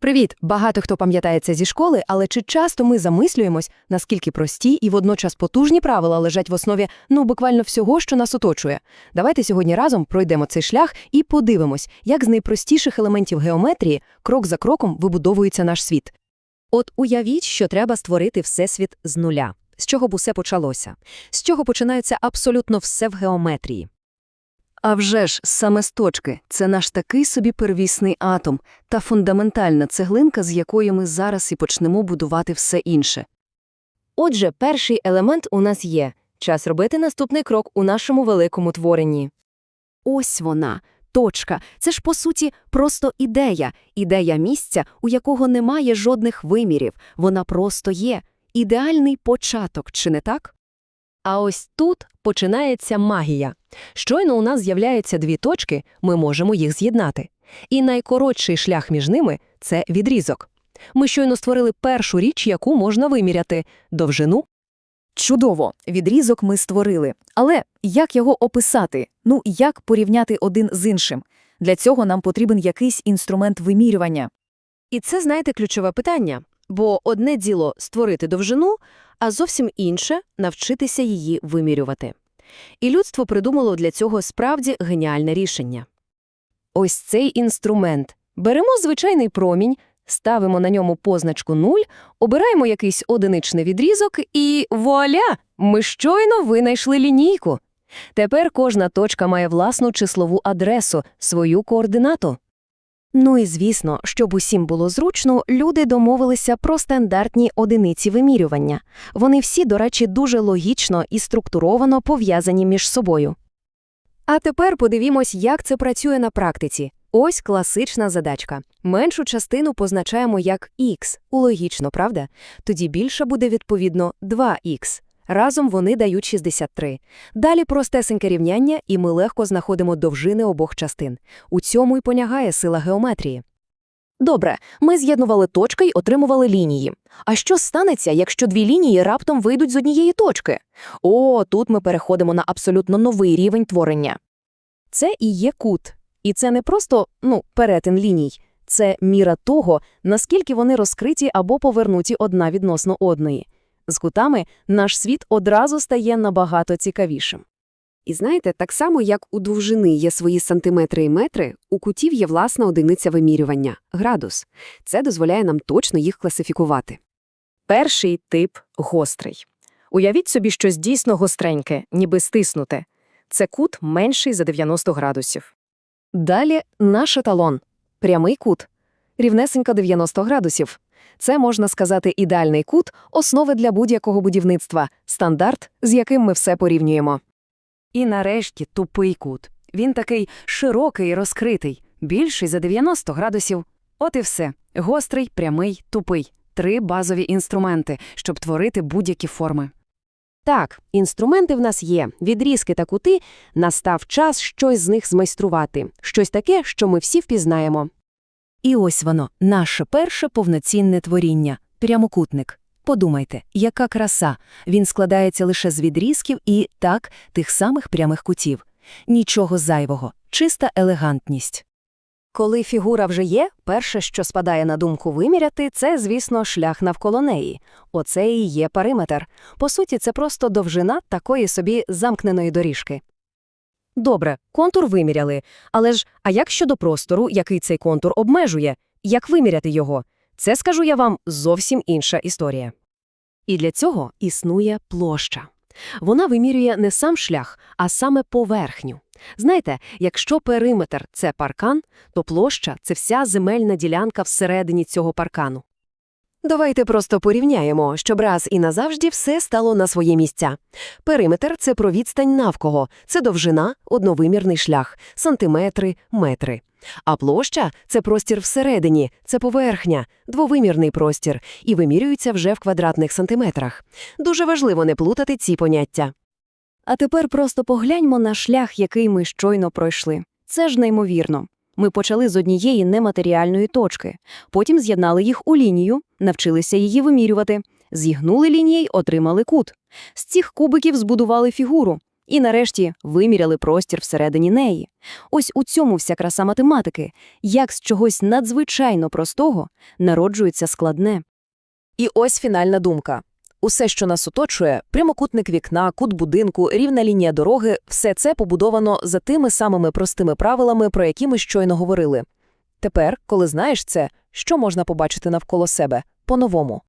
Привіт! Багато хто пам'ятає це зі школи, але чи часто ми замислюємось, наскільки прості і водночас потужні правила лежать в основі ну буквально всього, що нас оточує? Давайте сьогодні разом пройдемо цей шлях і подивимось, як з найпростіших елементів геометрії крок за кроком вибудовується наш світ. От уявіть, що треба створити всесвіт з нуля. З чого б усе почалося? З чого починається абсолютно все в геометрії? А вже ж, саме з точки – це наш такий собі первісний атом та фундаментальна цеглинка, з якої ми зараз і почнемо будувати все інше. Отже, перший елемент у нас є. Час робити наступний крок у нашому великому творенні. Ось вона, точка. Це ж, по суті, просто ідея. Ідея місця, у якого немає жодних вимірів. Вона просто є. Ідеальний початок, чи не так? А ось тут починається магія. Щойно у нас з'являються дві точки, ми можемо їх з'єднати. І найкоротший шлях між ними – це відрізок. Ми щойно створили першу річ, яку можна виміряти – довжину. Чудово, відрізок ми створили. Але як його описати? Ну, як порівняти один з іншим? Для цього нам потрібен якийсь інструмент вимірювання. І це, знаєте, ключове питання. Бо одне діло – створити довжину, а зовсім інше – навчитися її вимірювати. І людство придумало для цього справді геніальне рішення. Ось цей інструмент. Беремо звичайний промінь, ставимо на ньому позначку 0, обираємо якийсь одиничний відрізок і вуаля! Ми щойно винайшли лінійку. Тепер кожна точка має власну числову адресу, свою координату. Ну і звісно, щоб усім було зручно, люди домовилися про стандартні одиниці вимірювання. Вони всі, до речі, дуже логічно і структуровано пов'язані між собою. А тепер подивімось, як це працює на практиці. Ось класична задачка. Меншу частину позначаємо як х. Логічно, правда? Тоді більше буде, відповідно, 2х. Разом вони дають 63. Далі простесеньке рівняння, і ми легко знаходимо довжини обох частин. У цьому й полягає сила геометрії. Добре, ми з'єднували точки й отримували лінії. А що станеться, якщо дві лінії раптом вийдуть з однієї точки? О, тут ми переходимо на абсолютно новий рівень творення. Це і є кут. І це не просто, ну, перетин ліній. Це міра того, наскільки вони розкриті або повернуті одна відносно одної. З кутами наш світ одразу стає набагато цікавішим. І знаєте, так само, як у довжини є свої сантиметри і метри, у кутів є власна одиниця вимірювання – градус. Це дозволяє нам точно їх класифікувати. Перший тип – гострий. Уявіть собі щось дійсно гостреньке, ніби стиснуте. Це кут менший за 90 градусів. Далі наш еталон – прямий кут. Рівнесенько 90 градусів. Це, можна сказати, ідеальний кут, основи для будь-якого будівництва, стандарт, з яким ми все порівнюємо. І нарешті тупий кут. Він такий широкий і розкритий, більший за 90 градусів. От і все. Гострий, прямий, тупий. Три базові інструменти, щоб творити будь-які форми. Так, інструменти в нас є, відрізки та кути, настав час щось з них змайструвати, щось таке, що ми всі впізнаємо. І ось воно, наше перше повноцінне творіння – прямокутник. Подумайте, яка краса! Він складається лише з відрізків і, так, тих самих прямих кутів. Нічого зайвого, чиста елегантність. Коли фігура вже є, перше, що спадає на думку виміряти, це, звісно, шлях навколо неї. Оце і є периметр. По суті, це просто довжина такої собі замкненої доріжки. Добре, контур виміряли. Але ж, а як щодо простору, який цей контур обмежує? Як виміряти його? Це, скажу я вам, зовсім інша історія. І для цього існує площа. Вона вимірює не сам шлях, а саме поверхню. Знаєте, якщо периметр – це паркан, то площа – це вся земельна ділянка всередині цього паркану. Давайте просто порівняємо, щоб раз і назавжди все стало на свої місця. Периметр – це про відстань навколо, це довжина, одновимірний шлях, сантиметри, метри. А площа – це простір всередині, це поверхня, двовимірний простір, і вимірюється вже в квадратних сантиметрах. Дуже важливо не плутати ці поняття. А тепер просто погляньмо на шлях, який ми щойно пройшли. Це ж неймовірно. Ми почали з однієї нематеріальної точки, потім з'єднали їх у лінію, навчилися її вимірювати, зігнули лінії й отримали кут. З цих кубиків збудували фігуру. І нарешті виміряли простір всередині неї. Ось у цьому вся краса математики, як з чогось надзвичайно простого народжується складне. І ось фінальна думка. Усе, що нас оточує, прямокутник вікна, кут будинку, рівна лінія дороги – все це побудовано за тими самими простими правилами, про які ми щойно говорили. Тепер, коли знаєш це, що можна побачити навколо себе? По-новому.